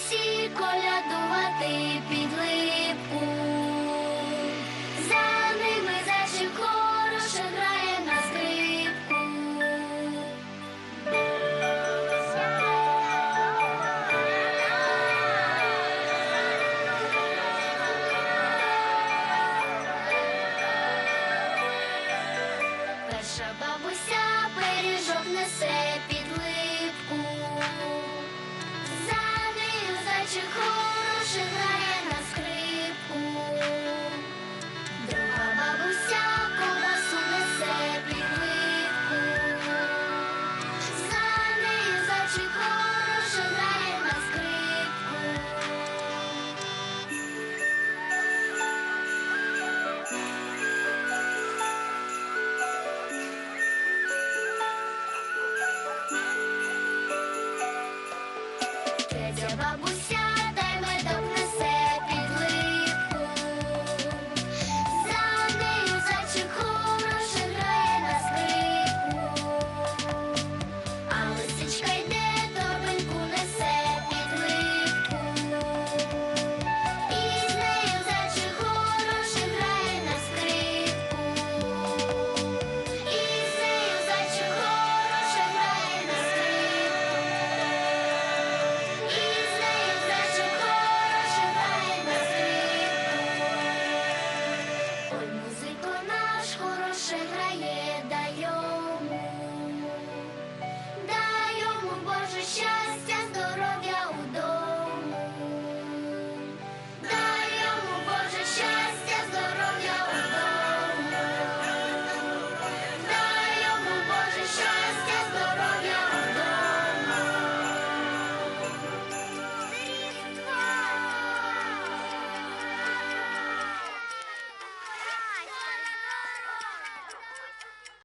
усі колядувати під липку. За ними зайчик хороше грає на скрипку. Перша бабуся пиріжок несе під Бабуся